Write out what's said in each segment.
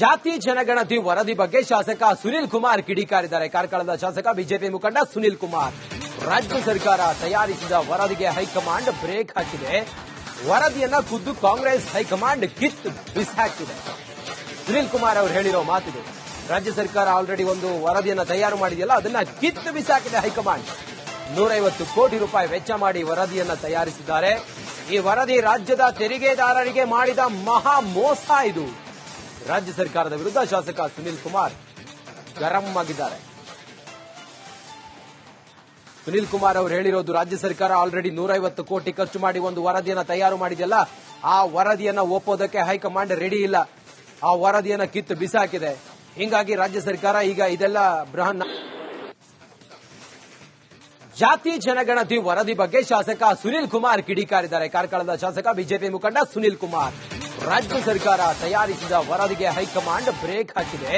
ಜಾತಿ ಜನಗಣತಿ ವರದಿ ಬಗ್ಗೆ ಶಾಸಕ ಸುನಿಲ್ ಕುಮಾರ್ ಕಿಡಿಕಾರಿದ್ದಾರೆ. ಕಾರ್ಕಳದ ಶಾಸಕ ಬಿಜೆಪಿ ಮುಖಂಡ ಸುನಿಲ್ ಕುಮಾರ್. ರಾಜ್ಯ ಸರ್ಕಾರ ತಯಾರಿಸಿದ ವರದಿಗೆ ಹೈಕಮಾಂಡ್ ಬ್ರೇಕ್ ಹಾಕಿದೆ. ವರದಿಯನ್ನ ಖುದ್ದು ಕಾಂಗ್ರೆಸ್ ಹೈಕಮಾಂಡ್ ಕಿತ್ತು ಬಿಸಾಕಿದೆ ಸುನಿಲ್ ಕುಮಾರ್ ಅವರು ಹೇಳಿರೋ ಮಾತಿದೆ ರಾಜ್ಯ ಸರ್ಕಾರ ಆಲ್ರೆಡಿ ಒಂದು ವರದಿಯನ್ನ ತಯಾರು ಮಾಡಿದೆಯಲ್ಲ, ಅದನ್ನ ಕಿತ್ತು ಬಿಸಾಕಿದೆ ಹೈಕಮಾಂಡ್. ನೂರೈವತ್ತು ಕೋಟಿ ರೂಪಾಯಿ ವೆಚ್ಚ ಮಾಡಿ ವರದಿಯನ್ನ ತಯಾರಿಸಿದ್ದಾರೆ. ಈ ವರದಿ ರಾಜ್ಯದ ತೆರಿಗೆದಾರರಿಗೆ ಮಾಡಿದ ಮಹಾ ಮೋಸ ಇದು. ರಾಜ್ಯ ಸರ್ಕಾರದ ವಿರುದ್ಧ ಶಾಸಕ ಸುನಿಲ್ ಕುಮಾರ್ ಗರಂ ಆಗಿದ್ದಾರೆ ಸುನಿಲ್ ಕುಮಾರ್ ಅವರು ಹೇಳಿರೋದು ರಾಜ್ಯ ಸರ್ಕಾರ ಆಲ್ರೆಡಿ ನೂರೈವತ್ತು ಕೋಟಿ ಖರ್ಚು ಮಾಡಿ ಒಂದು ವರದಿಯನ್ನ ತಯಾರು ಮಾಡಿದೆಯಲ್ಲ, ಆ ವರದಿಯನ್ನ ಒಪ್ಪೋದಕ್ಕೆ ಹೈಕಮಾಂಡ್ ರೆಡಿ ಇಲ್ಲ. ಆ ವರದಿಯನ್ನ ಕಿತ್ತು ಬಿಸಾಕಿದೆ. ಹಿಂಗಾಗಿ ರಾಜ್ಯ ಸರ್ಕಾರ ಈಗ ಇದೆಲ್ಲ ಬೃಹನ್ ಜಾತಿ ಜನಗಣತಿ ವರದಿ ಬಗ್ಗೆ ಶಾಸಕ ಸುನಿಲ್ ಕುಮಾರ್ ಕಿಡಿಕಾರಿದ್ದಾರೆ. ಕಾರ್ಕಳದ ಶಾಸಕ, ಬಿಜೆಪಿ ಮುಖಂಡ ಸುನಿಲ್ ಕುಮಾರ್. ರಾಜ್ಯ ಸರ್ಕಾರ ತಯಾರಿಸಿದ ವರದಿಗೆ ಹೈಕಮಾಂಡ್ ಬ್ರೇಕ್ ಹಾಕಿದೆ.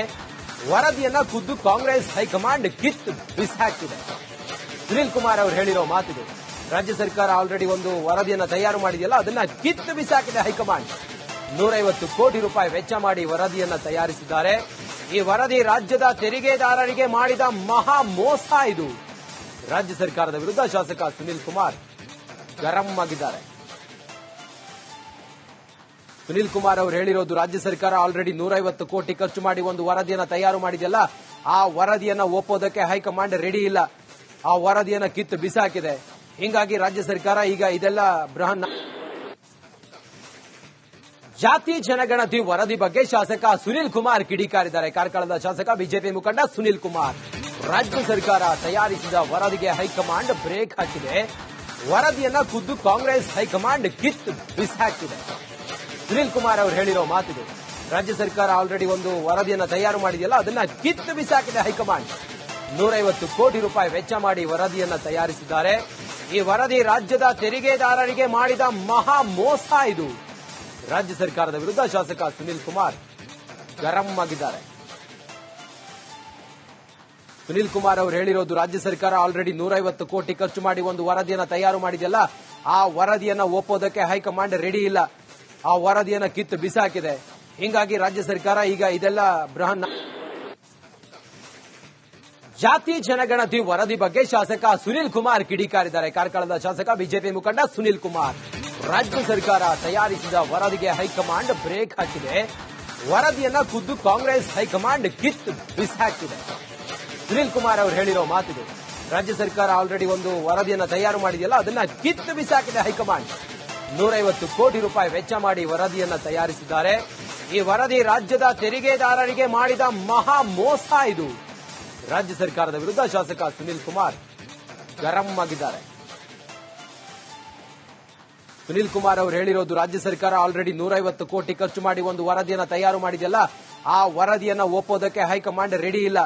ವರದಿಯನ್ನ ಖುದ್ದು ಕಾಂಗ್ರೆಸ್ ಹೈಕಮಾಂಡ್ ಕಿತ್ತು ಬಿಸಾಕಿದೆ ಸುನೀಲ್ ಕುಮಾರ್ ಅವರು ಹೇಳಿರೋ ಮಾತಿದೆ ರಾಜ್ಯ ಸರ್ಕಾರ ಆಲ್ರೆಡಿ ಒಂದು ವರದಿಯನ್ನ ತಯಾರು ಮಾಡಿದೆಯಲ್ಲ, ಅದನ್ನ ಕಿತ್ತು ಬಿಸಾಕಿದೆ ಹೈಕಮಾಂಡ್. ನೂರೈವತ್ತು ಕೋಟಿ ರೂಪಾಯಿ ವೆಚ್ಚ ಮಾಡಿ ವರದಿಯನ್ನ ತಯಾರಿಸಿದ್ದಾರೆ. ಈ ವರದಿ ರಾಜ್ಯದ ತೆರಿಗೆದಾರರಿಗೆ ಮಾಡಿದ ಮಹಾ ಮೋಸ ಇದು. ರಾಜ್ಯ ಸರ್ಕಾರದ ವಿರುದ್ಧ ಶಾಸಕ ಸುನೀಲ್ ಕುಮಾರ್ ಗರಂ ಆಗಿದ್ದಾರೆ. ಸುನಿಲ್ ಕುಮಾರ್ ಅವರು ಹೇಳಿರೋದು ರಾಜ್ಯ ಸರ್ಕಾರ ಆಲ್ರೆಡಿ ನೂರೈವತ್ತು ಕೋಟಿ ಖರ್ಚು ಮಾಡಿ ಒಂದು ವರದಿಯನ್ನ ತಯಾರು ಮಾಡಿದೆಯಲ್ಲ, ಆ ವರದಿಯನ್ನ ಒಪ್ಪೋದಕ್ಕೆ ಹೈಕಮಾಂಡ್ ರೆಡಿ ಇಲ್ಲ. ಆ ವರದಿಯನ್ನ ಕಿತ್ತು ಬಿಸಾಕಿದೆ. ಹಿಂಗಾಗಿ ರಾಜ್ಯ ಸರ್ಕಾರ ಈಗ ಇದೆಲ್ಲ ಬೃಹನ್ ಜಾತಿ ಜನಗಣತಿ ವರದಿ ಬಗ್ಗೆ ಶಾಸಕ ಸುನಿಲ್ ಕುಮಾರ್ ಕಿಡಿಕಾರಿದ್ದಾರೆ. ಕಾರ್ಕಳದ ಶಾಸಕ, ಬಿಜೆಪಿ ಮುಖಂಡ ಸುನಿಲ್ ಕುಮಾರ್. ರಾಜ್ಯ ಸರ್ಕಾರ ತಯಾರಿಸಿದ ವರದಿಗೆ ಹೈಕಮಾಂಡ್ ಬ್ರೇಕ್ ಹಾಕಿದೆ. ವರದಿಯನ್ನ ಖುದ್ದು ಕಾಂಗ್ರೆಸ್ ಹೈಕಮಾಂಡ್ ಕಿತ್ತು ಬಿಸಾಕಿದೆ. ಸುನಿಲ್ ಕುಮಾರ್ ಅವರು ಹೇಳಿರೋ ಮಾತಿದು ರಾಜ್ಯ ಸರ್ಕಾರ ಆಲ್ರೆಡಿ ಒಂದು ವರದಿಯನ್ನು ತಯಾರು ಮಾಡಿದೆಯಲ್ಲ, ಅದನ್ನ ಕಿತ್ತು ಬಿಸಾಕಿದೆ ಹೈಕಮಾಂಡ್. ನೂರೈವತ್ತು ಕೋಟಿ ರೂಪಾಯಿ ವೆಚ್ಚ ಮಾಡಿ ವರದಿಯನ್ನು ತಯಾರಿಸಿದ್ದಾರೆ. ಈ ವರದಿ ರಾಜ್ಯದ ತೆರಿಗೆದಾರರಿಗೆ ಮಾಡಿದ ಮಹಾ ಮೋಸ ಇದು. ರಾಜ್ಯ ಸರ್ಕಾರದ ವಿರುದ್ಧ ಶಾಸಕ ಸುನೀಲ್ ಕುಮಾರ್ ಗರಂ ಆಗಿದ್ದಾರೆ. ಸುನೀಲ್ ಕುಮಾರ್ ಅವರು ಹೇಳಿರೋದು ರಾಜ್ಯ ಸರ್ಕಾರ ಆಲ್ರೆಡಿ ನೂರೈವತ್ತು ಕೋಟಿ ಖರ್ಚು ಮಾಡಿ ಒಂದು ವರದಿಯನ್ನು ತಯಾರು ಮಾಡಿದೆಯಲ್ಲ, ಆ ವರದಿಯನ್ನು ಒಪ್ಪೋದಕ್ಕೆ ಹೈಕಮಾಂಡ್ ರೆಡಿ ಇಲ್ಲ. ಆ ವರದಿಯನ್ನ ಕಿತ್ತು ಬಿಸಾಕಿದೆ. ಹಿಂಗಾಗಿ ರಾಜ್ಯ ಸರ್ಕಾರ ಈಗ ಇದೆಲ್ಲ ಬೃಹನ್ ಜಾತಿ ಜನಗಣತಿ ವರದಿ ಬಗ್ಗೆ ಶಾಸಕ ಸುನಿಲ್ ಕುಮಾರ್ ಕಿಡಿಕಾರಿದ್ದಾರೆ. ಕಾರ್ಕಳದ ಶಾಸಕ ಬಿಜೆಪಿ ಮುಖಂಡ ಸುನಿಲ್ ಕುಮಾರ್. ರಾಜ್ಯ ಸರ್ಕಾರ ತಯಾರಿಸಿದ ವರದಿಗೆ ಹೈಕಮಾಂಡ್ ಬ್ರೇಕ್ ಹಾಕಿದೆ. ವರದಿಯನ್ನ ಖುದ್ದು ಕಾಂಗ್ರೆಸ್ ಹೈಕಮಾಂಡ್ ಕಿತ್ತು ಬಿಸಾಕಿದೆ. ಸುನಿಲ್ ಕುಮಾರ್ ಅವರು ಹೇಳಿರೋ ಮಾತಿದೆ ರಾಜ್ಯ ಸರ್ಕಾರ ಆಲ್ರೆಡಿ ಒಂದು ವರದಿಯನ್ನ ತಯಾರು ಮಾಡಿದೆಯಲ್ಲ, ಅದನ್ನ ಕಿತ್ತು ಬಿಸಾಕಿದೆ ಹೈಕಮಾಂಡ್. ನೂರೈವತ್ತು ಕೋಟಿ ರೂಪಾಯಿ ವೆಚ್ಚ ಮಾಡಿ ವರದಿಯನ್ನು ತಯಾರಿಸಿದ್ದಾರೆ. ಈ ವರದಿ ರಾಜ್ಯದ ತೆರಿಗೆದಾರರಿಗೆ ಮಾಡಿದ ಮಹಾ ಮೋಸ ಇದು. ರಾಜ್ಯ ಸರ್ಕಾರದ ವಿರುದ್ಧ ಶಾಸಕ ಸುನಿಲ್ ಕುಮಾರ್ ಗರಂ ಆಗಿದ್ದಾರೆ. ಸುನಿಲ್ ಕುಮಾರ್ ಅವರು ಹೇಳಿರೋದು ರಾಜ್ಯ ಸರ್ಕಾರ ಆಲ್ರೆಡಿ ನೂರೈವತ್ತು ಕೋಟಿ ಖರ್ಚು ಮಾಡಿ ಒಂದು ವರದಿಯನ್ನ ತಯಾರು ಮಾಡಿದೆಯಲ್ಲ, ಆ ವರದಿಯನ್ನ ಒಪ್ಪೋದಕ್ಕೆ ಹೈಕಮಾಂಡ್ ರೆಡಿ ಇಲ್ಲ.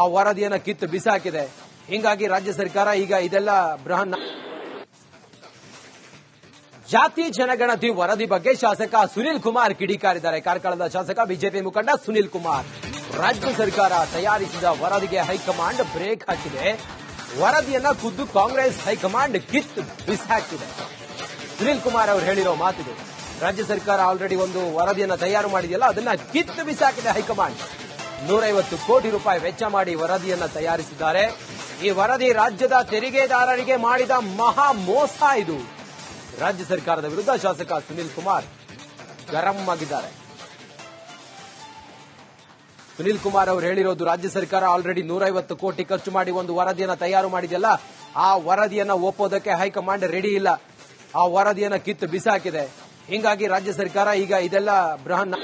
ಆ ವರದಿಯನ್ನ ಕಿತ್ತು ಬಿಸಾಕಿದೆ. ಹೀಗಾಗಿ ರಾಜ್ಯ ಸರ್ಕಾರ ಈಗ ಇದೆಲ್ಲ ಬೃಹನ್ ಜಾತಿ ಜನಗಣತಿ ವರದಿ ಬಗ್ಗೆ ಶಾಸಕ ಸುನಿಲ್ ಕುಮಾರ್ ಕಿಡಿಕಾರಿದ್ದಾರೆ. ಕಾರ್ಕಳದ ಶಾಸಕ ಬಿಜೆಪಿ ಮುಖಂಡ ಸುನಿಲ್ ಕುಮಾರ್. ರಾಜ್ಯ ಸರ್ಕಾರ ತಯಾರಿಸಿದ ವರದಿಗೆ ಹೈಕಮಾಂಡ್ ಬ್ರೇಕ್ ಹಾಕಿದೆ. ವರದಿಯನ್ನ ಖುದ್ದು ಕಾಂಗ್ರೆಸ್ ಹೈಕಮಾಂಡ್ ಕಿತ್ತು ಬಿಸಾಕಿದೆ ಸುನಿಲ್ ಕುಮಾರ್ ಅವರು ಹೇಳಿರೋ ಮಾತಿದೆ ರಾಜ್ಯ ಸರ್ಕಾರ ಆಲ್ರೆಡಿ ಒಂದು ವರದಿಯನ್ನ ತಯಾರು ಮಾಡಿದೆಯಲ್ಲ, ಅದನ್ನ ಕಿತ್ತು ಬಿಸಾಕಿದೆ ಹೈಕಮಾಂಡ್. ನೂರೈವತ್ತು ಕೋಟಿ ರೂಪಾಯಿ ವೆಚ್ಚ ಮಾಡಿ ವರದಿಯನ್ನ ತಯಾರಿಸಿದ್ದಾರೆ. ಈ ವರದಿ ರಾಜ್ಯದ ತೆರಿಗೆದಾರರಿಗೆ ಮಾಡಿದ ಮಹಾ ಮೋಸ ಇದು. ರಾಜ್ಯ ಸರ್ಕಾರದ ವಿರುದ್ಧ ಶಾಸಕ ಸುನಿಲ್ ಕುಮಾರ್ ಗರಂ ಆಗಿದ್ದಾರೆ ಸುನಿಲ್ ಕುಮಾರ್ ಅವರು ಹೇಳಿರೋದು ರಾಜ್ಯ ಸರ್ಕಾರ ಆಲ್ರೆಡಿ ನೂರೈವತ್ತು ಕೋಟಿ ಖರ್ಚು ಮಾಡಿ ಒಂದು ವರದಿಯನ್ನ ತಯಾರು ಮಾಡಿದೆಯಲ್ಲ, ಆ ವರದಿಯನ್ನ ಒಪ್ಪೋದಕ್ಕೆ ಹೈಕಮಾಂಡ್ ರೆಡಿ ಇಲ್ಲ. ಆ ವರದಿಯನ್ನ ಕಿತ್ತು ಬಿಸಾಕಿದೆ. ಹಿಂಗಾಗಿ ರಾಜ್ಯ ಸರ್ಕಾರ ಈಗ ಇದೆಲ್ಲ ಬೃಹನ್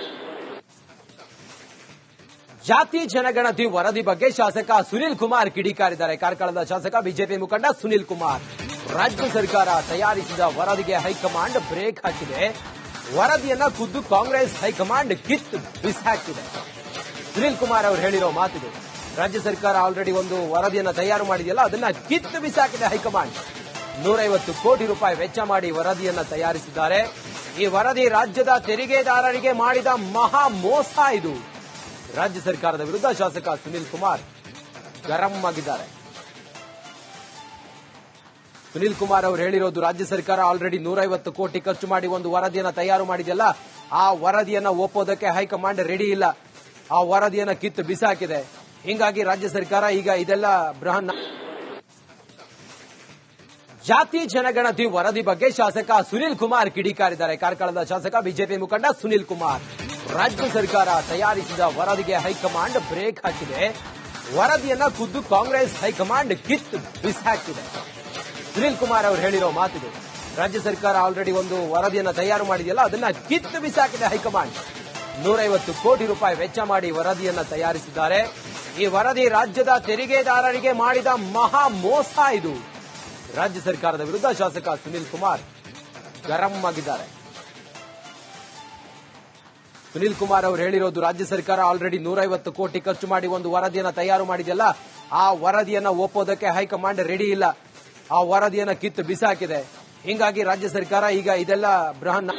ಜಾತಿ ಜನಗಣತಿ ವರದಿ ಬಗ್ಗೆ ಶಾಸಕ ಸುನಿಲ್ ಕುಮಾರ್ ಕಿಡಿಕಾರಿದ್ದಾರೆ. ಕಾರ್ಕಳದ ಶಾಸಕ, ಬಿಜೆಪಿ ಮುಖಂಡ ಸುನಿಲ್ ಕುಮಾರ್. ರಾಜ್ಯ ಸರ್ಕಾರ ತಯಾರಿಸಿದ ವರದಿಗೆ ಹೈಕಮಾಂಡ್ ಬ್ರೇಕ್ ಹಾಕಿದೆ. ವರದಿಯನ್ನ ಖುದ್ದು ಕಾಂಗ್ರೆಸ್ ಹೈಕಮಾಂಡ್ ಕಿತ್ತು ಬಿಸಾಕಿದೆ ಸುನೀಲ್ ಕುಮಾರ್ ಅವರು ಹೇಳಿರೋ ಮಾತಿದೆ ರಾಜ್ಯ ಸರ್ಕಾರ ಆಲ್ರೆಡಿ ಒಂದು ವರದಿಯನ್ನ ತಯಾರು ಮಾಡಿದೆಯಲ್ಲ, ಅದನ್ನ ಕಿತ್ತು ಬಿಸಾಕಿದೆ ಹೈಕಮಾಂಡ್. ನೂರೈವತ್ತು ಕೋಟಿ ರೂಪಾಯಿ ವೆಚ್ಚ ಮಾಡಿ ವರದಿಯನ್ನ ತಯಾರಿಸಿದ್ದಾರೆ. ಈ ವರದಿ ರಾಜ್ಯದ ತೆರಿಗೆದಾರರಿಗೆ ಮಾಡಿದ ಮಹಾ ಮೋಸ ಇದು. ರಾಜ್ಯ ಸರ್ಕಾರದ ವಿರುದ್ಧ ಶಾಸಕ ಸುನೀಲ್ ಕುಮಾರ್ ಗರಂ ಆಗಿದ್ದಾರೆ. ಸುನಿಲ್ ಕುಮಾರ್ ಅವರು ಹೇಳಿರೋದು ರಾಜ್ಯ ಸರ್ಕಾರ ಆಲ್ರೆಡಿ ನೂರೈವತ್ತು ಕೋಟಿ ಖರ್ಚು ಮಾಡಿ ಒಂದು ವರದಿಯನ್ನ ತಯಾರು ಮಾಡಿದೆಯಲ್ಲ, ಆ ವರದಿಯನ್ನ ಒಪ್ಪೋದಕ್ಕೆ ಹೈಕಮಾಂಡ್ ರೆಡಿ ಇಲ್ಲ. ಆ ವರದಿಯನ್ನ ಕಿತ್ತು ಬಿಸಾಕಿದೆ. ಹಿಂಗಾಗಿ ರಾಜ್ಯ ಸರ್ಕಾರ ಈಗ ಇದೆಲ್ಲ ಬೃಹನ್ ಜಾತಿ ಜನಗಣತಿ ವರದಿ ಬಗ್ಗೆ ಶಾಸಕ ಸುನಿಲ್ ಕುಮಾರ್ ಕಿಡಿಕಾರಿದ್ದಾರೆ. ಕಾರ್ಕಳದ ಶಾಸಕ, ಬಿಜೆಪಿ ಮುಖಂಡ ಸುನಿಲ್ ಕುಮಾರ್. ರಾಜ್ಯ ಸರ್ಕಾರ ತಯಾರಿಸಿದ ವರದಿಗೆ ಹೈಕಮಾಂಡ್ ಬ್ರೇಕ್ ಹಾಕಿದೆ. ವರದಿಯನ್ನ ಖುದ್ದು ಕಾಂಗ್ರೆಸ್ ಹೈಕಮಾಂಡ್ ಕಿತ್ತು ಬಿಸಾಕಿದೆ. ಸುನಿಲ್ ಕುಮಾರ್ ಅವರು ಹೇಳಿರೋ ಮಾತಿದು ರಾಜ್ಯ ಸರ್ಕಾರ ಆಲ್ರೆಡಿ ಒಂದು ವರದಿಯನ್ನು ತಯಾರು ಮಾಡಿದೆಯಲ್ಲ, ಅದನ್ನ ಕಿತ್ತು ಬಿಸಾಕಿದೆ ಹೈಕಮಾಂಡ್. ನೂರೈವತ್ತು ಕೋಟಿ ರೂಪಾಯಿ ವೆಚ್ಚ ಮಾಡಿ ವರದಿಯನ್ನು ತಯಾರಿಸಿದ್ದಾರೆ. ಈ ವರದಿ ರಾಜ್ಯದ ತೆರಿಗೆದಾರರಿಗೆ ಮಾಡಿದ ಮಹಾ ಮೋಸ ಇದು. ರಾಜ್ಯ ಸರ್ಕಾರದ ವಿರುದ್ಧ ಶಾಸಕ ಸುನೀಲ್ ಕುಮಾರ್ ಗರಂ ಆಗಿದ್ದಾರೆ. ಸುನೀಲ್ ಕುಮಾರ್ ಅವರು ಹೇಳಿರೋದು ರಾಜ್ಯ ಸರ್ಕಾರ ಆಲ್ರೆಡಿ ನೂರೈವತ್ತು ಕೋಟಿ ಖರ್ಚು ಮಾಡಿ ಒಂದು ವರದಿಯನ್ನು ತಯಾರು ಮಾಡಿದೆಯಲ್ಲ, ಆ ವರದಿಯನ್ನು ಒಪ್ಪೋದಕ್ಕೆ ಹೈಕಮಾಂಡ್ ರೆಡಿ ಇಲ್ಲ. ಆ ವರದಿಯನ್ನ ಕಿತ್ತು ಬಿಸಾಕಿದೆ. ಹಿಂಗಾಗಿ ರಾಜ್ಯ ಸರ್ಕಾರ ಈಗ ಇದೆಲ್ಲ ಬೃಹನ್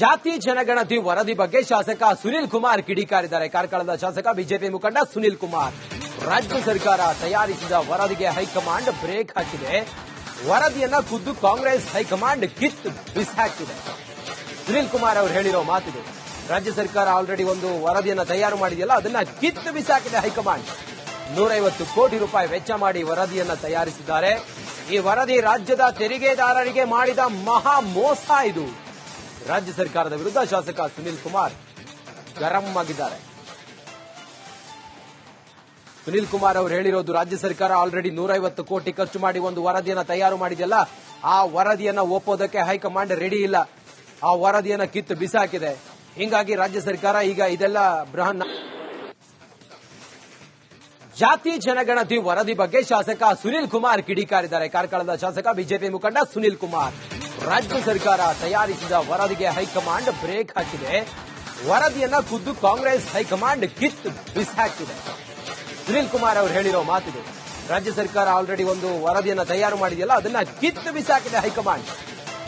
ಜಾತಿ ಜನಗಣತಿ ವರದಿ ಬಗ್ಗೆ ಶಾಸಕ ಸುನಿಲ್ ಕುಮಾರ್ ಕಿಡಿಕಾರಿದ್ದಾರೆ. ಕಾರ್ಕಳದ ಶಾಸಕ ಬಿಜೆಪಿ ಮುಖಂಡ ಸುನಿಲ್ ಕುಮಾರ್. ರಾಜ್ಯ ಸರ್ಕಾರ ತಯಾರಿಸಿದ ವರದಿಗೆ ಹೈಕಮಾಂಡ್ ಬ್ರೇಕ್ ಹಾಕಿದೆ. ವರದಿಯನ್ನ ಖುದ್ದು ಕಾಂಗ್ರೆಸ್ ಹೈಕಮಾಂಡ್ ಕಿತ್ತು ಬಿಸಾಕಿದೆ. ಸುನಿಲ್ ಕುಮಾರ್ ಅವರು ಹೇಳಿರೋ ಮಾತಿದೆ ರಾಜ್ಯ ಸರ್ಕಾರ ಆಲ್ರೆಡಿ ಒಂದು ವರದಿಯನ್ನ ತಯಾರು ಮಾಡಿದೆಯಲ್ಲ, ಅದನ್ನ ಕಿತ್ತು ಬಿಸಾಕಿದೆ ಹೈಕಮಾಂಡ್. ನೂರೈವತ್ತು ಕೋಟಿ ರೂಪಾಯಿ ವೆಚ್ಚ ಮಾಡಿ ವರದಿಯನ್ನು ತಯಾರಿಸಿದ್ದಾರೆ. ಈ ವರದಿ ರಾಜ್ಯದ ತೆರಿಗೆದಾರರಿಗೆ ಮಾಡಿದ ಮಹಾ ಮೋಸ ಇದು. ರಾಜ್ಯ ಸರ್ಕಾರದ ವಿರುದ್ಧ ಶಾಸಕ ಸುನಿಲ್ ಕುಮಾರ್ ಗರಂ ಆಗಿದ್ದಾರೆ. ಸುನಿಲ್ ಕುಮಾರ್ ಅವರು ಹೇಳಿರೋದು ರಾಜ್ಯ ಸರ್ಕಾರ ಆಲ್ರೆಡಿ ನೂರೈವತ್ತು ಕೋಟಿ ಖರ್ಚು ಮಾಡಿ ಒಂದು ವರದಿಯನ್ನ ತಯಾರು ಮಾಡಿದೆಯಲ್ಲ, ಆ ವರದಿಯನ್ನ ಒಪ್ಪೋದಕ್ಕೆ ಹೈಕಮಾಂಡ್ ರೆಡಿ ಇಲ್ಲ. ಆ ವರದಿಯನ್ನ ಕಿತ್ತು ಬಿಸಾಕಿದೆ. ಹೀಗಾಗಿ ರಾಜ್ಯ ಸರ್ಕಾರ ಈಗ ಇದೆಲ್ಲ ಬೃಹನ್ ಜಾತಿ ಜನಗಣತಿ ವರದಿ ಬಗ್ಗೆ ಶಾಸಕ ಸುನಿಲ್ ಕುಮಾರ್ ಕಿಡಿಕಾರಿದ್ದಾರೆ. ಕಾರ್ಕಳದ ಶಾಸಕ ಬಿಜೆಪಿ ಮುಖಂಡ ಸುನಿಲ್ ಕುಮಾರ್. ರಾಜ್ಯ ಸರ್ಕಾರ ತಯಾರಿಸಿದ ವರದಿಗೆ ಹೈಕಮಾಂಡ್ ಬ್ರೇಕ್ ಹಾಕಿದೆ. ವರದಿಯನ್ನ ಖುದ್ದು ಕಾಂಗ್ರೆಸ್ ಹೈಕಮಾಂಡ್ ಕಿತ್ತು ಬಿಸಾಕಿದೆ ಸುನಿಲ್ ಕುಮಾರ್ ಅವರು ಹೇಳಿರೋ ಮಾತಿದೆ ರಾಜ್ಯ ಸರ್ಕಾರ ಆಲ್ರೆಡಿ ಒಂದು ವರದಿಯನ್ನ ತಯಾರು ಮಾಡಿದೆಯಲ್ಲ, ಅದನ್ನ ಕಿತ್ತು ಬಿಸಾಕಿದೆ ಹೈಕಮಾಂಡ್.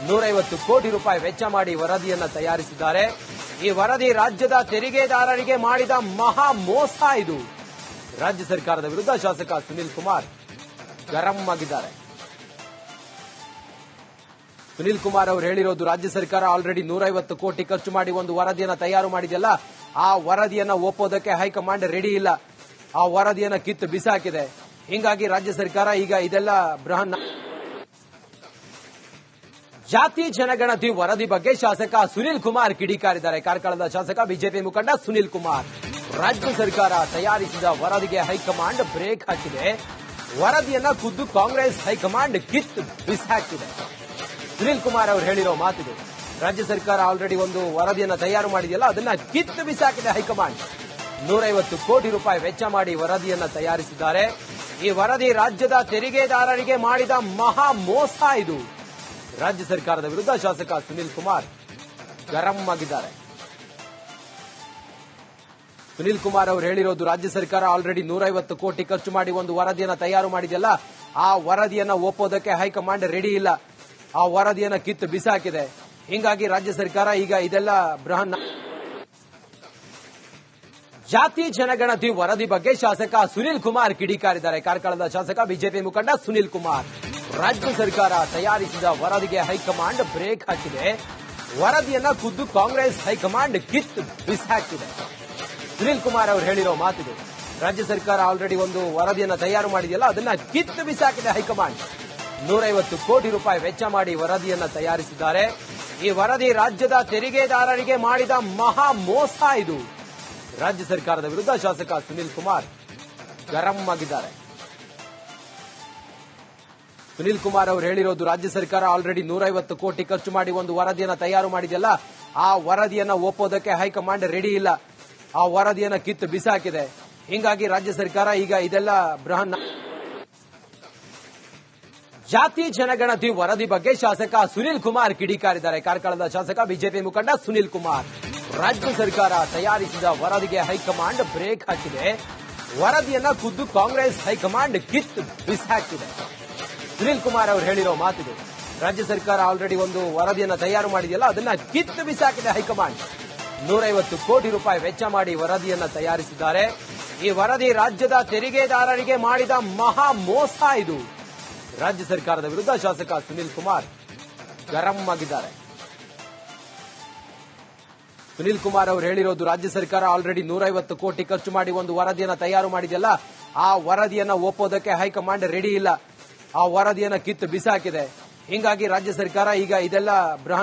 ನೂರೈವತ್ತು ಕೋಟಿ ರೂಪಾಯಿ ವೆಚ್ಚ ಮಾಡಿ ವರದಿಯನ್ನ ತಯಾರಿಸಿದ್ದಾರೆ. ಈ ವರದಿ ರಾಜ್ಯದ ತೆರಿಗೆದಾರರಿಗೆ ಮಾಡಿದ ಮಹಾ ಮೋಸ ಇದು. ರಾಜ್ಯ ಸರ್ಕಾರದ ವಿರುದ್ಧ ಶಾಸಕ ಸುನಿಲ್ ಕುಮಾರ್ ಗರಂ ಆಗಿದ್ದಾರೆ ಸುನಿಲ್ ಕುಮಾರ್ ಅವರು ಹೇಳಿರೋದು ರಾಜ್ಯ ಸರ್ಕಾರ ಆಲ್ರೆಡಿ ನೂರೈವತ್ತು ಕೋಟಿ ಖರ್ಚು ಮಾಡಿ ಒಂದು ವರದಿಯನ್ನ ತಯಾರು ಮಾಡಿದೆಯಲ್ಲ, ಆ ವರದಿಯನ್ನ ಒಪ್ಪೋದಕ್ಕೆ ಹೈಕಮಾಂಡ್ ರೆಡಿ ಇಲ್ಲ. ಆ ವರದಿಯನ್ನ ಕಿತ್ತು ಬಿಸಾಕಿದೆ. ಹಿಂಗಾಗಿ ರಾಜ್ಯ ಸರ್ಕಾರ ಈಗ ಇದೆಲ್ಲ ಬೃಹನ್ ಜಾತಿ ಜನಗಣತಿ ವರದಿ ಬಗ್ಗೆ ಶಾಸಕ ಸುನಿಲ್ ಕುಮಾರ್ ಕಿಡಿಕಾರಿದ್ದಾರೆ. ಕಾರ್ಕಳದ ಶಾಸಕ, ಬಿಜೆಪಿ ಮುಖಂಡ ಸುನಿಲ್ ಕುಮಾರ್. ರಾಜ್ಯ ಸರ್ಕಾರ ತಯಾರಿಸಿದ ವರದಿಗೆ ಹೈಕಮಾಂಡ್ ಬ್ರೇಕ್ ಹಾಕಿದೆ. ವರದಿಯನ್ನ ಖುದ್ದು ಕಾಂಗ್ರೆಸ್ ಹೈಕಮಾಂಡ್ ಕಿತ್ತು ಬಿಸಾಕಿದೆ ಸುನೀಲ್ ಕುಮಾರ್ ಅವರು ಹೇಳಿರೋ ಮಾತಿದೆ ರಾಜ್ಯ ಸರ್ಕಾರ ಆಲ್ರೆಡಿ ಒಂದು ವರದಿಯನ್ನ ತಯಾರು ಮಾಡಿದೆಯಲ್ಲ, ಅದನ್ನ ಕಿತ್ತು ಬಿಸಾಕಿದೆ ಹೈಕಮಾಂಡ್. ನೂರೈವತ್ತು ಕೋಟಿ ರೂಪಾಯಿ ವೆಚ್ಚ ಮಾಡಿ ವರದಿಯನ್ನ ತಯಾರಿಸಿದ್ದಾರೆ. ಈ ವರದಿ ರಾಜ್ಯದ ತೆರಿಗೆದಾರರಿಗೆ ಮಾಡಿದ ಮಹಾ ಮೋಸ ಇದು. ರಾಜ್ಯ ಸರ್ಕಾರದ ವಿರುದ್ಧ ಶಾಸಕ ಸುನೀಲ್ ಕುಮಾರ್ ಗರಂ ಆಗಿದ್ದಾರೆ. ಸುನಿಲ್ ಕುಮಾರ್ ಅವರು ಹೇಳಿರೋದು ರಾಜ್ಯ ಸರ್ಕಾರ ಆಲ್ರೆಡಿ ನೂರೈವತ್ತು ಕೋಟಿ ಖರ್ಚು ಮಾಡಿ ಒಂದು ವರದಿಯನ್ನ ತಯಾರು ಮಾಡಿದೆಯಲ್ಲ, ಆ ವರದಿಯನ್ನ ಒಪ್ಪೋದಕ್ಕೆ ಹೈಕಮಾಂಡ್ ರೆಡಿ ಇಲ್ಲ. ಆ ವರದಿಯನ್ನ ಕಿತ್ತು ಬಿಸಾಕಿದೆ. ಹಿಂಗಾಗಿ ರಾಜ್ಯ ಸರ್ಕಾರ ಈಗ ಇದೆಲ್ಲ ಬೃಹನ್ ಜಾತಿ ಜನಗಣತಿ ವರದಿ ಬಗ್ಗೆ ಶಾಸಕ ಸುನಿಲ್ ಕುಮಾರ್ ಕಿಡಿಕಾರಿದ್ದಾರೆ. ಕಾರ್ಕಳದ ಶಾಸಕ, ಬಿಜೆಪಿ ಮುಖಂಡ ಸುನಿಲ್ ಕುಮಾರ್. ರಾಜ್ಯ ಸರ್ಕಾರ ತಯಾರಿಸಿದ ವರದಿಗೆ ಹೈಕಮಾಂಡ್ ಬ್ರೇಕ್ ಹಾಕಿದೆ. ವರದಿಯನ್ನ ಖುದ್ದು ಕಾಂಗ್ರೆಸ್ ಹೈಕಮಾಂಡ್ ಕಿತ್ತು ಬಿಸಾಕಿದೆ. ಸುನಿಲ್ ಕುಮಾರ್ ಅವರು ಹೇಳಿರೋ ಮಾತಿದು ರಾಜ್ಯ ಸರ್ಕಾರ ಆಲ್ರೆಡಿ ಒಂದು ವರದಿಯನ್ನು ತಯಾರು ಮಾಡಿದೆಯಲ್ಲ, ಅದನ್ನ ಕಿತ್ತು ಬಿಸಾಕಿದೆ ಹೈಕಮಾಂಡ್. ನೂರೈವತ್ತು ಕೋಟಿ ರೂಪಾಯಿ ವೆಚ್ಚ ಮಾಡಿ ವರದಿಯನ್ನು ತಯಾರಿಸಿದ್ದಾರೆ. ಈ ವರದಿ ರಾಜ್ಯದ ತೆರಿಗೆದಾರರಿಗೆ ಮಾಡಿದ ಮಹಾ ಮೋಸ ಇದು. ರಾಜ್ಯ ಸರ್ಕಾರದ ವಿರುದ್ಧ ಶಾಸಕ ಸುನೀಲ್ ಕುಮಾರ್ ಗರಂ ಆಗಿದ್ದಾರೆ. ಸುನೀಲ್ ಕುಮಾರ್ ಅವರು ಹೇಳಿರೋದು ರಾಜ್ಯ ಸರ್ಕಾರ ಆಲ್ರೆಡಿ ನೂರೈವತ್ತು ಕೋಟಿ ಖರ್ಚು ಮಾಡಿ ಒಂದು ವರದಿಯನ್ನು ತಯಾರು ಮಾಡಿದೆಯಲ್ಲ, ಆ ವರದಿಯನ್ನು ಒಪ್ಪೋದಕ್ಕೆ ಹೈಕಮಾಂಡ್ ರೆಡಿ ಇಲ್ಲ. ಆ ವರದಿಯನ್ನ ಕಿತ್ತು ಬಿಸಾಕಿದೆ. ಹಿಂಗಾಗಿ ರಾಜ್ಯ ಸರ್ಕಾರ ಈಗ ಇದೆಲ್ಲ ಬೃಹನ್ ಜಾತಿ ಜನಗಣತಿ ವರದಿ ಬಗ್ಗೆ ಶಾಸಕ ಸುನಿಲ್ ಕುಮಾರ್ ಕಿಡಿಕಾರಿದ್ದಾರೆ. ಕಾರ್ಕಳದ ಶಾಸಕ ಬಿಜೆಪಿ ಮುಖಂಡ ಸುನಿಲ್ ಕುಮಾರ್. ರಾಜ್ಯ ಸರ್ಕಾರ ತಯಾರಿಸಿದ ವರದಿಗೆ ಹೈಕಮಾಂಡ್ ಬ್ರೇಕ್ ಹಾಕಿದೆ. ವರದಿಯನ್ನ ಖುದ್ದು ಕಾಂಗ್ರೆಸ್ ಹೈಕಮಾಂಡ್ ಕಿತ್ತು ಬಿಸಾಕಿದೆ. ಸುನಿಲ್ ಕುಮಾರ್ ಅವರು ಹೇಳಿರೋ ಮಾತಿದೆ ರಾಜ್ಯ ಸರ್ಕಾರ ಆಲ್ರೆಡಿ ಒಂದು ವರದಿಯನ್ನ ತಯಾರು ಮಾಡಿದೆಯಲ್ಲ, ಅದನ್ನ ಕಿತ್ತು ಬಿಸಾಕಿದೆ ಹೈಕಮಾಂಡ್. ನೂರೈವತ್ತು ಕೋಟಿ ರೂಪಾಯಿ ವೆಚ್ಚ ಮಾಡಿ ವರದಿಯನ್ನ ತಯಾರಿಸಿದ್ದಾರೆ. ಈ ವರದಿ ರಾಜ್ಯದ ತೆರಿಗೆದಾರರಿಗೆ ಮಾಡಿದ ಮಹಾ ಮೋಸ ಇದು. ರಾಜ್ಯ ಸರ್ಕಾರದ ವಿರುದ್ಧ ಶಾಸಕ ಸುನಿಲ್ ಕುಮಾರ್ ಗರಂ ಆಗಿದ್ದಾರೆ. ಸುನಿಲ್ ಕುಮಾರ್ ಅವರು ಹೇಳಿರೋದು ರಾಜ್ಯ ಸರ್ಕಾರ ಆಲ್ರೆಡಿ ನೂರೈವತ್ತು ಕೋಟಿ ಖರ್ಚು ಮಾಡಿ ಒಂದು ವರದಿಯನ್ನ ತಯಾರು ಮಾಡಿದೆಯಲ್ಲ, ಆ ವರದಿಯನ್ನ ಒಪ್ಪೋದಕ್ಕೆ ಹೈಕಮಾಂಡ್ ರೆಡಿ ಇಲ್ಲ. ಆ ವರದಿಯನ್ನ ಕಿತ್ತು ಬಿಸಾಕಿದೆ. ಹೀಗಾಗಿ ರಾಜ್ಯ ಸರ್ಕಾರ ಈಗ ಇದೆಲ್ಲ ಬೃಹನ್